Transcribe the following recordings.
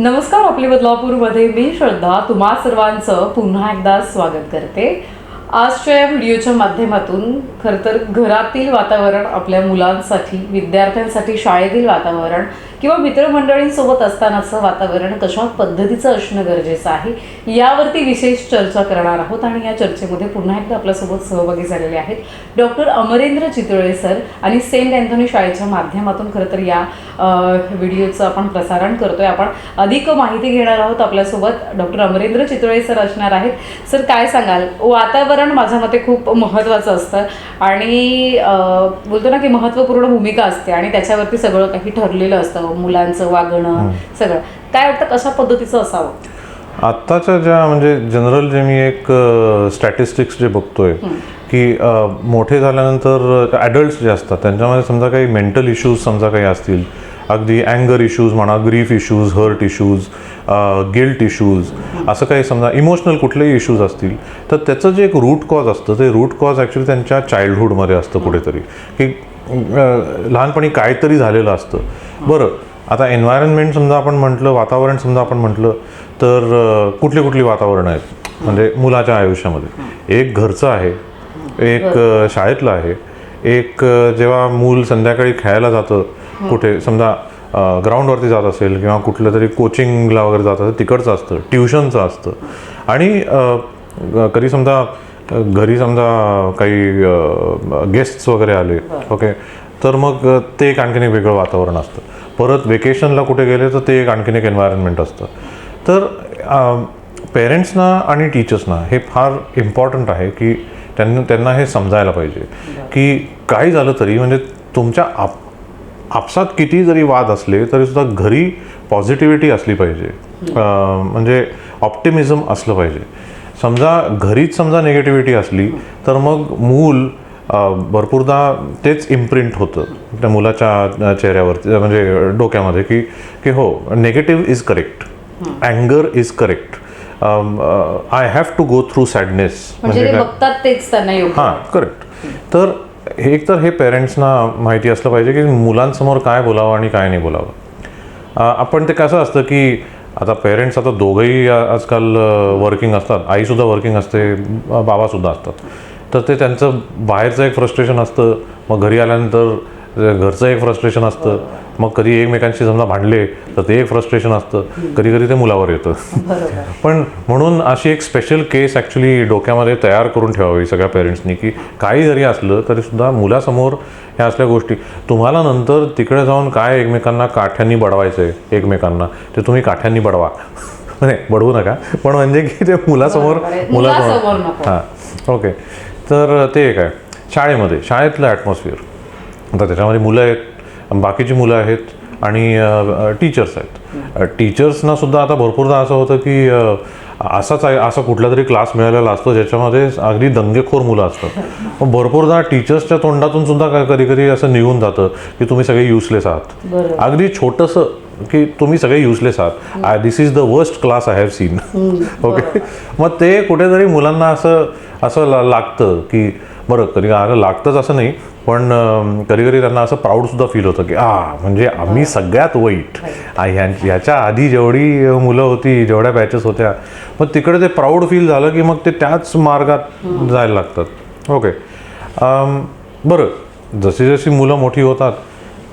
नमस्कार आपले बदलापूरमध्ये. मी श्रद्धा. तुम्हा सर्वांचं पुन्हा एकदा स्वागत करते. आजच्या या व्हिडिओच्या माध्यमातून खरं तर घरातील वातावरण आपल्या मुलांसाठी विद्यार्थ्यांसाठी शाळेतील वातावरण किंवा मित्रमंडळींसोबत असतानाचं वातावरण कशा पद्धतीचं असणं गरजेचं आहे यावरती विशेष चर्चा करणार आहोत आणि या चर्चेमध्ये पुन्हा एकदा आपल्यासोबत सहभागी झालेले आहेत डॉक्टर अमरेंद्र चितळे सर आणि सेंट अँथोनी शाळेच्या माध्यमातून खरं तर या व्हिडिओचं आपण प्रसारण करतोय. आपण अधिक माहिती घेणार आहोत आपल्यासोबत. डॉक्टर अमरेंद्र चितळे सर असणार आहेत. सर काय सांगाल? वातावरण माझ्या मते खूप महत्त्वाचं असतं आणि बोलतो ना की महत्त्वपूर्ण भूमिका असते आणि त्याच्यावरती सगळं काही ठरलेलं असतं. मुलांचं वागणं सगळं. काय वाटतं कशा पद्धतीचं असावं? आत्ताच्या ज्या म्हणजे जनरल जे मी एक स्टॅटिस्टिक्स जे बघतोय की मोठे झाल्यानंतर ॲडल्ट्स जे असतात त्यांच्यामध्ये समजा काही मेंटल इश्यूज समजा काही असतील अगदी अँगर इश्यूज म्हणा grief issues hurt issues guilt issues असं काही समजा इमोशनल कुठलेही इश्यूज असतील तर त्याचं जे एक रूट कॉज असतं ते रूट कॉज ॲक्च्युली त्यांच्या चाइल्डहुडमध्ये असतं कुठेतरी. की लहानपणी काहीतरी झालेलं असतं. बरं. आता एन्व्हायरमेंट समजा आपण म्हटलं वातावरण समजा आपण म्हटलं तर कुठली कुठली वातावरण आहेत? म्हणजे मुलाच्या आयुष्यामध्ये. एक घरचं आहे एक शाळेतलं आहे एक जेव्हा मूल संध्याकाळी खेळायला जातं कुठे समजा ग्राउंडवरती जात असेल किंवा कुठलं तरी कोचिंगला वगैरे जात असेल तिकडचं असतं ट्युशनचं असतं. आणि कधी समजा घरी समजा काही गेस्ट्स वगैरे आले ओके तर मग ते एक आणखीन एक वेगळं वातावरण असतं. परत वेकेशनला कुठे गेले तर ते एक आणखीन एक एन्व्हायरमेंट असतं. तर पेरेंट्सना आणि टीचर्सना हे फार इम्पॉर्टंट आहे की त्यांना त्यांना हे समजायला पाहिजे. की काही झालं तरी म्हणजे तुमच्या आप आपसात किती जरी वाद असले तरी सुद्धा घरी पॉझिटिव्हिटी असली पाहिजे. म्हणजे ऑप्टिमिझम असलं पाहिजे. समजा घरीच समजा निगेटिव्हिटी असली तर मग मूल भरपूरदा तेच इम्प्रिंट होतं त्या मुलाच्या चेहऱ्यावरती म्हणजे डोक्यामध्ये की की हो negative is correct अँगर is correct I have to go through sadness म्हणजे ते बघतात तेच त्यांना हां करेक्ट तर हे एक तर हे पेरेंट्सना माहिती असलं पाहिजे की मुलांसमोर काय बोलावं आणि काय नाही बोलावं. आपण ते कसं असतं की आता पेरेंट्स आता दोघंही आजकाल वर्किंग असतात. आईसुद्धा वर्किंग असते बाबासुद्धा असतात. तर ते त्यांचं बाहेरचं एक फ्रस्ट्रेशन असतं. मग घरी आल्यानंतर घरचं एक फ्रस्ट्रेशन असतं. मग कधी एकमेकांशी समजा भांडले तर ते एक फ्रस्ट्रेशन असतं. कधी कधी ते मुलावर येतं. पण म्हणून अशी एक स्पेशल केस ॲक्च्युली डोक्यामध्ये तयार करून ठेवावी सगळ्या पेरेंट्सनी की काही जरी असलं तरी सुद्धा मुलासमोर ह्या असल्या गोष्टी. तुम्हाला नंतर तिकडे जाऊन काय एकमेकांना काठ्यांनी बडवायचं आहे एकमेकांना ते तुम्ही काठ्यांनी बडवा. नाही बडवू नका. पण म्हणजे की ते मुलासमोर. मुलासमोर. हां. ओके. तर ते एक आहे. शाळेमध्ये शाळेतलं ॲटमॉस्फिअर आता त्याच्यामध्ये मुलं आहेत बाकीची मुलं आहेत आणि टीचर्स आहेत. टीचर्सना सुद्धा आता भरपूरदा असं होतं की असाच आहे असा कुठला तरी क्लास मिळालेला असतो ज्याच्यामध्ये अगदी दंगेखोर मुलं असतात. मग भरपूरदा टीचर्सच्या तोंडातून सुद्धा कधी कधी असं निघून जातं की तुम्ही सगळे युजलेस आहात. अगदी छोटंसं की तुम्ही सगळे युजलेस आहात. This is the worst class I have seen okay मग ते कुठेतरी मुलांना असं असं लागतं की बरं कधी लागतंच असं नाही पण कधी कधी त्यांना असं प्राऊड सुद्धा फील होतं की आ म्हणजे आम्ही सगळ्यात वाईट. ह्याच्या आधी जेवढी मुलं होती जेवढ्या बॅचेस होत्या मग तिकडे ते प्राऊड फील झालं की मग ते त्याच मार्गात जायला लागतात. ओके बरं जशी जशी मुलं मोठी होतात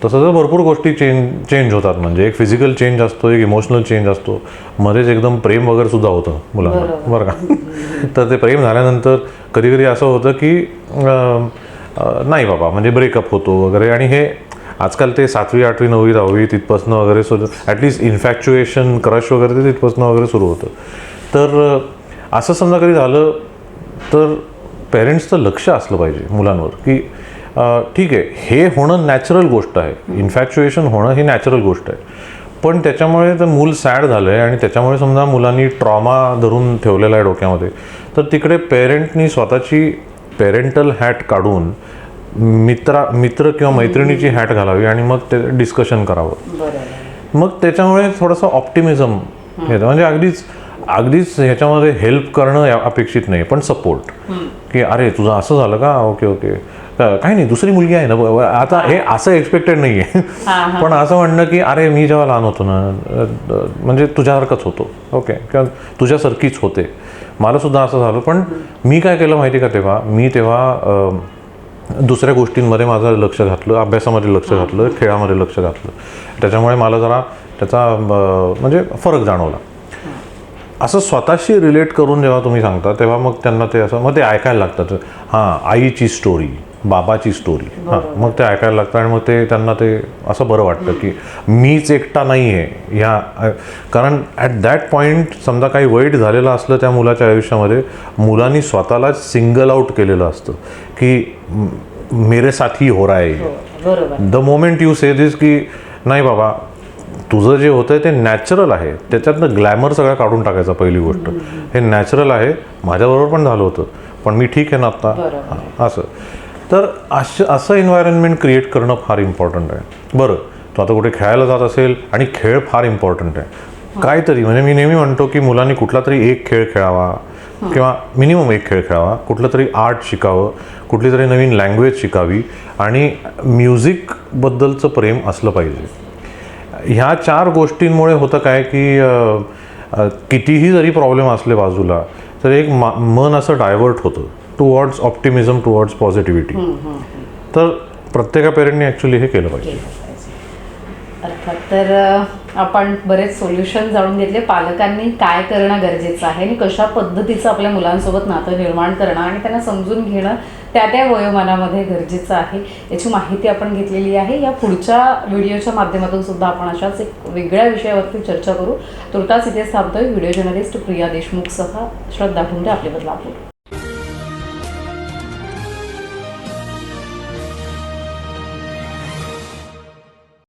तसं तर भरपूर गोष्टी चेंज चेंज होतात. म्हणजे एक फिजिकल चेंज असतो एक इमोशनल चेंज असतो. मध्येच एकदम प्रेम वगैरे सुद्धा होतं मुलांना. बरं का? तर ते प्रेम झाल्यानंतर कधी कधी असं होतं की नाही बाबा म्हणजे ब्रेकअप होतो वगैरे. आणि हे आजकाल ते सातवी आठवी नववी दहावी तिथपासनं वगैरे सुरू ॲटलिस्ट इन्फॅक्च्युएशन क्रश वगैरे ते तिथपासनं वगैरे सुरू होतं. तर असं समजा कधी झालं तर पेरेंट्सचं लक्ष असलं पाहिजे मुलांवर. की ठीक आहे हे होणं नॅचरल गोष्ट आहे. इन्फॅक्च्युएशन होणं ही नॅचरल गोष्ट आहे. पण त्याच्यामुळे तर मूल सॅड झालं आहे आणि त्याच्यामुळे समजा मुलांनी ट्रॉमा धरून ठेवलेला आहे डोक्यामध्ये. तर तिकडे पेरेंटनी स्वतःची पेरेंटल हॅट काढून मित्रा मित्र किंवा मैत्रिणीची हॅट घालावी आणि मग ते डिस्कशन करावं. मग त्याच्यामुळे थोडंसं ऑप्टिमिझम येतं. म्हणजे अगदीच अगदीच ह्याच्यामध्ये हेल्प करणं अपेक्षित नाही पण सपोर्ट की अरे तुझं असं झालं का? Okay okay. काही नाही दुसरी मुलगी आहे ना आता हे असं एक्सपेक्टेड नाही आहे. पण असं म्हणणं की अरे मी जेव्हा लहान होतो ना म्हणजे तुझ्यासारखंच होतो. ओके किंवा तुझ्यासारखीच होते. मला सुद्धा असं झालं पण मी काय केलं माहिती का तेव्हा? मी तेव्हा दुसऱ्या गोष्टींमध्ये माझं लक्ष घातलं अभ्यासामध्ये लक्ष घातलं खेळामध्ये लक्ष घातलं. त्याच्यामुळे मला जरा त्याचा म्हणजे फरक जाणवला. असं स्वतःशी रिलेट करून जेव्हा तुम्ही सांगता तेव्हा मग त्यांना ते असं मग ते ऐकायला लागतात. हां आईची स्टोरी बाबाची स्टोरी हां मग ते ऐकायला लागतं आणि मग ते त्यांना ते असं बरं वाटतं की मीच एकटा नाही आहे ह्या कारण ॲट दॅट पॉईंट समजा काही वाईट झालेलं असलं त्या मुलाच्या आयुष्यामध्ये मुलांनी स्वतःलाच सिंगल आउट केलेलं असतं की मेरे साथी हो रहा है the moment you say this की नाही बाबा तुझं जे होतं ते नॅचरल आहे. त्याच्यातनं ग्लॅमर सगळं काढून टाकायचा पहिली गोष्ट. हे नॅचरल आहे माझ्याबरोबर पण झालं होतं. पण मी ठीक आहे ना आत्ता असं. तर असं असं एन्व्हायरमेंट क्रिएट करणं फार इम्पॉर्टंट आहे. बरं तो आता कुठे खेळायला जात असेल आणि खेळ फार इम्पॉर्टंट आहे. काहीतरी म्हणजे मी नेहमी म्हणतो की मुलांनी कुठला तरी एक खेळ खेळावा किंवा मिनिमम एक खेळ खेळावा कुठलं तरी आर्ट शिकावं कुठली तरी नवीन लँग्वेज शिकावी आणि म्युझिकबद्दलचं प्रेम असलं पाहिजे. ह्या चार गोष्टींमुळे होतं काय की कितीही जरी प्रॉब्लेम असले बाजूला तर एक मा मन असं डायव्हर्ट होतं. टुवर्ड्स ऑप्टिमिझम टुवर्ड्स पॉझिटिव्हिटी तर प्रत्येका पेरेंटने ॲक्च्युली हे केलं पाहिजे. अर्थात तर आपण बरेच सोल्युशन जाणून घेतले. पालकांनी काय करणं गरजेचं आहे आणि कशा पद्धतीचं आपल्या मुलांसोबत नातं निर्माण करणं आणि त्यांना समजून घेणं त्या त्या वयोमानामध्ये गरजेचं आहे याची माहिती आपण घेतलेली आहे. या पुढच्या व्हिडिओच्या माध्यमातून सुद्धा आपण अशाच एक वेगळ्या विषयावरती चर्चा करू. तुर्तास इथेच थांबतोय. व्हिडिओ जर्नलिस्ट प्रिया देशमुखसह श्रद्धा ठुंडे आपले. बदलापूर